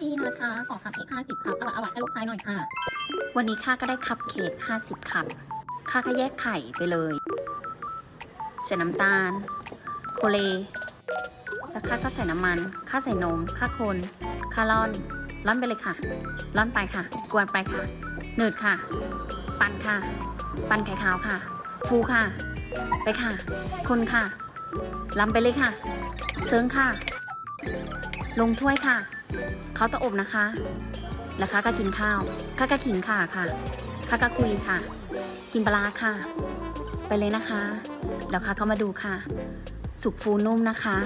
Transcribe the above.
พี่นะคะขอคัพเค้กห้าสิบครับเอาหวานให้ลูกชายหน่อยค่ะ วันนี้ข้าก็ได้คัพเค้ก50คัพข้าก็แยกไข่ไปเลยใส่น้ำตาล โคเล แล้วข้าก็ใส่น้ำมัน ข้าใส่นม ข้าคน ข้าร่อน ร่อนไปเลยค่ะ ร่อนไปค่ะ กวนไปค่ะ หนืดค่ะ ปั่นค่ะ ปั่นไข่ขาวค่ะ ฟูค่ะ ไปค่ะ คนค่ะล้ำไปเลยค่ะ เซิงค่ะ ลงถ้วยค่ะ เขาตะอบนะคะ แล้วข้าก็กินข้าวข้าก็ขิงค่ะค่ะข้าก็คุยค่ะ กินปลาค่ะ ไปเลยนะคะ แล้วข้าก็มาดูค่ะ สุกฟูนุ่มนะคะ